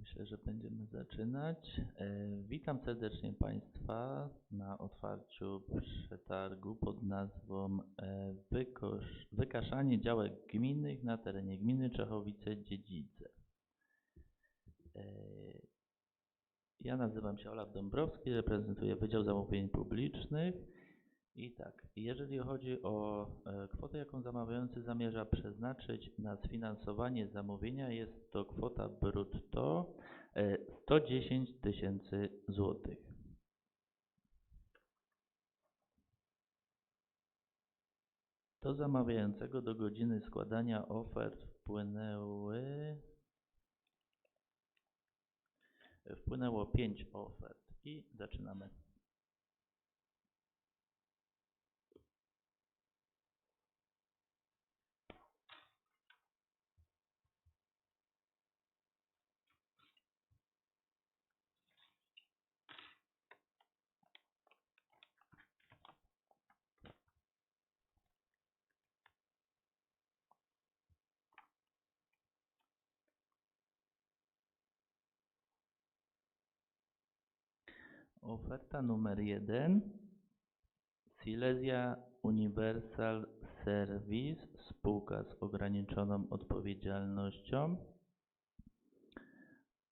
Myślę, że będziemy zaczynać. E, Witam serdecznie Państwa na otwarciu przetargu pod nazwą e, Wykaszanie działek gminnych na terenie gminy Czechowice-Dziedzice. E, Ja nazywam się Olaf Dąbrowski, reprezentuję Wydział Zamówień Publicznych. I tak, jeżeli chodzi o e, kwotę, jaką zamawiający zamierza przeznaczyć na sfinansowanie zamówienia, jest to kwota brutto e, 110 tysięcy złotych. Do zamawiającego do godziny składania ofert wpłynęły wpłynęło 5 ofert i zaczynamy. Oferta numer jeden. Silesia Universal Service, spółka z ograniczoną odpowiedzialnością.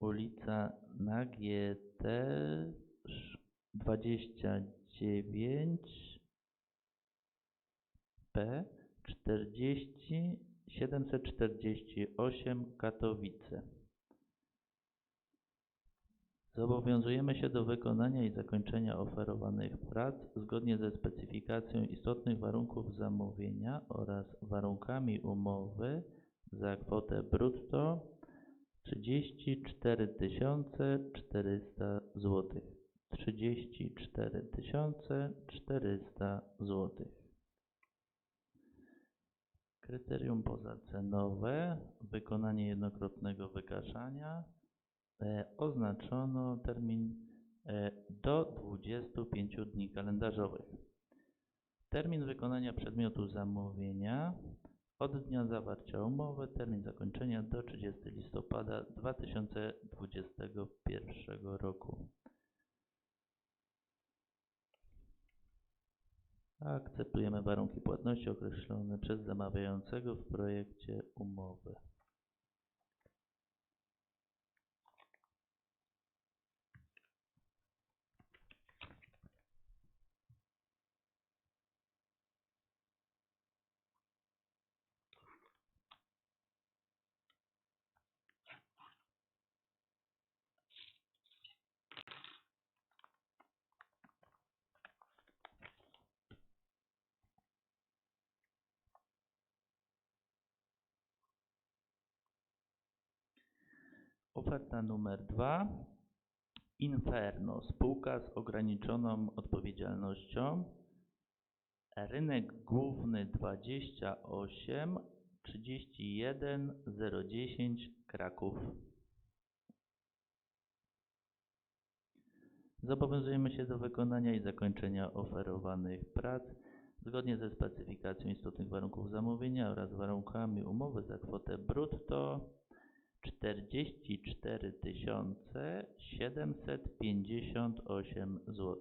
Ulica Nagieterz 29 P 40 748 Katowice. Zobowiązujemy się do wykonania i zakończenia oferowanych prac zgodnie ze specyfikacją istotnych warunków zamówienia oraz warunkami umowy za kwotę brutto 34 400 zł. 34 400 zł. Kryterium pozacenowe, wykonanie jednokrotnego wykaszania. E, oznaczono termin e, do 25 dni kalendarzowych. Termin wykonania przedmiotu zamówienia od dnia zawarcia umowy, termin zakończenia do 30 listopada 2021 roku. Akceptujemy warunki płatności określone przez zamawiającego w projekcie umowy. Oferta numer dwa. Inferno, spółka z ograniczoną odpowiedzialnością. Rynek główny 28 31 010 Kraków. Zobowiązujemy się do wykonania i zakończenia oferowanych prac zgodnie ze specyfikacją istotnych warunków zamówienia oraz warunkami umowy za kwotę brutto 44 758 zł.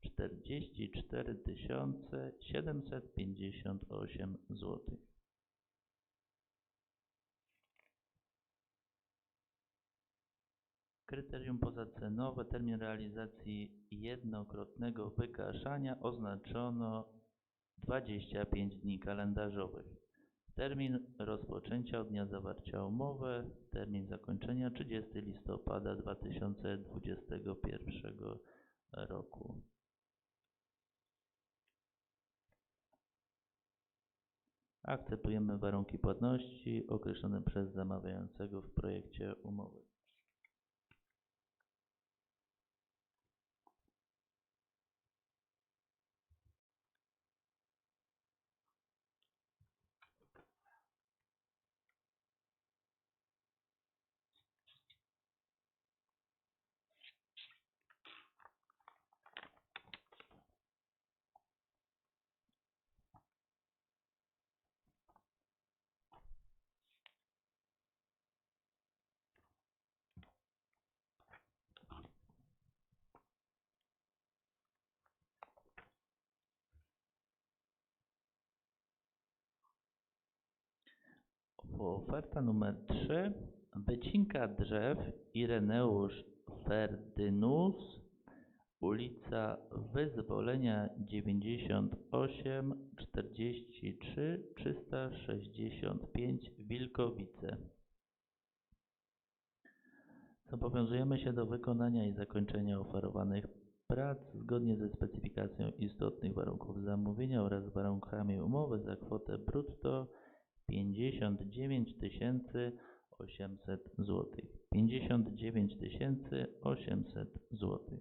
44 758 zł. Kryterium pozacenowe, termin realizacji jednokrotnego wykaszania oznaczono 25 dni kalendarzowych. Termin rozpoczęcia od dnia zawarcia umowy, termin zakończenia 30 listopada 2021 roku. Akceptujemy warunki płatności określone przez zamawiającego w projekcie umowy. Oferta numer 3. Wycinka drzew Ireneusz Ferdynus, ulica Wyzwolenia 98 43 365 Wilkowice. Zobowiązujemy się do wykonania i zakończenia oferowanych prac zgodnie ze specyfikacją istotnych warunków zamówienia oraz warunkami umowy za kwotę brutto 59 800 zł. 59 800 zł.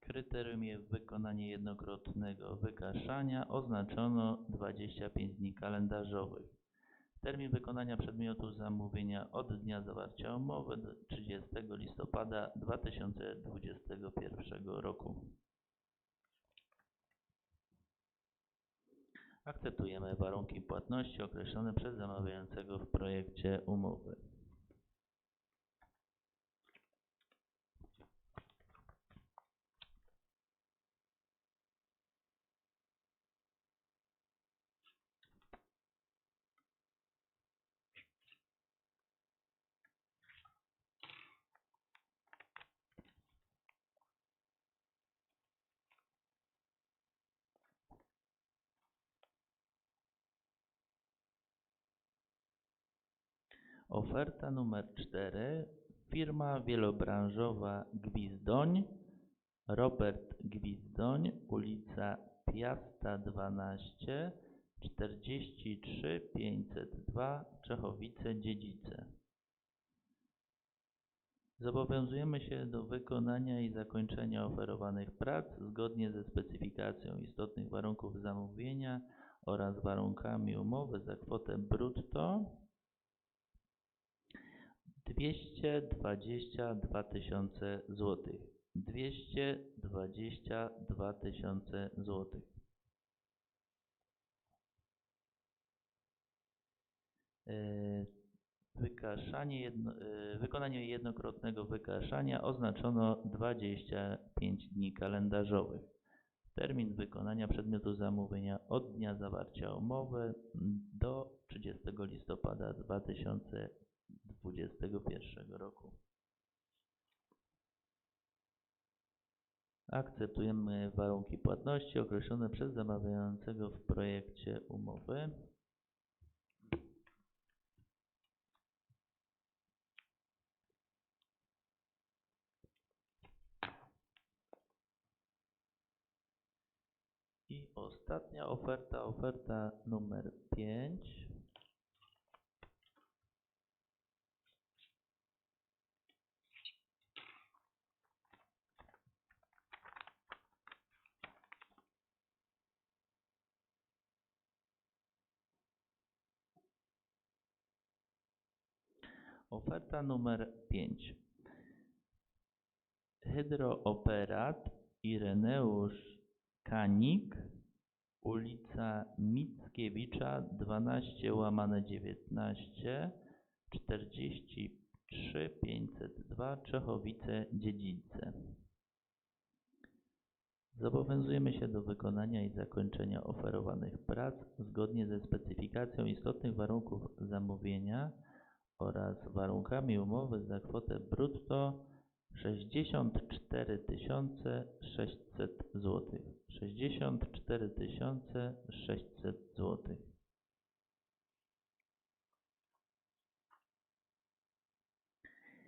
Kryterium wykonanie jednokrotnego wykaszania. Oznaczono 25 dni kalendarzowych. Termin wykonania przedmiotu zamówienia od dnia zawarcia umowy do 30 listopada 2021 roku. Akceptujemy warunki płatności określone przez zamawiającego w projekcie umowy. Oferta numer 4. Firma wielobranżowa Gwizdoń. Robert Gwizdoń, ulica Piasta 12, 43 502 Czechowice-Dziedzice. Zobowiązujemy się do wykonania i zakończenia oferowanych prac zgodnie ze specyfikacją istotnych warunków zamówienia oraz warunkami umowy za kwotę brutto 222 tysiące złotych. 222 tysiące złotych. Yy, Wykaszanie jedno, yy, wykonanie jednokrotnego wykaszania oznaczono 25 dni kalendarzowych. Termin wykonania przedmiotu zamówienia od dnia zawarcia umowy do 30 listopada 2021 roku. Akceptujemy warunki płatności określone przez zamawiającego w projekcie umowy. I ostatnia oferta, oferta numer 5. Oferta numer 5. Hydrooperat Ireneusz Kanik, ulica Mickiewicza 12 łamane 19 43 502 Czechowice-Dziedzice. Zobowiązujemy się do wykonania i zakończenia oferowanych prac zgodnie ze specyfikacją istotnych warunków zamówienia oraz warunkami umowy za kwotę brutto 64 600 zł. 64 600 zł.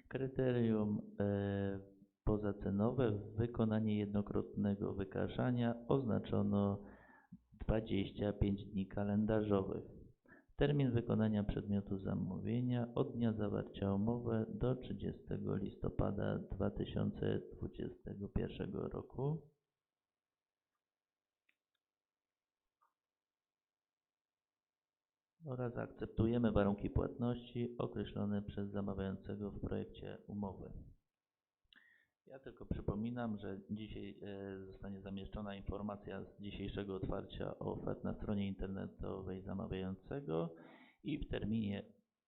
Kryterium e, pozacenowe wykonanie jednokrotnego wykaszania oznaczono 25 dni kalendarzowych. Termin wykonania przedmiotu zamówienia od dnia zawarcia umowy do 30 listopada 2021 roku. oraz akceptujemy warunki płatności określone przez zamawiającego w projekcie umowy. Ja tylko przypominam, że dzisiaj e, zostanie zamieszczona informacja z dzisiejszego otwarcia ofert na stronie internetowej zamawiającego i w terminie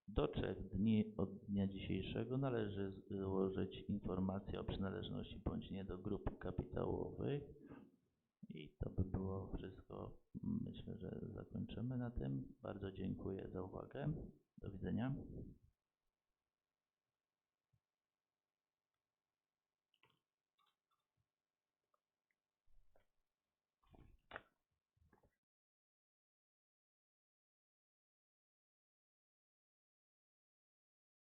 do 3 dni od dnia dzisiejszego należy złożyć informację o przynależności bądź nie do grup kapitałowych. I to by było wszystko. Myślę, że zakończymy na tym. Bardzo dziękuję za uwagę. Do widzenia.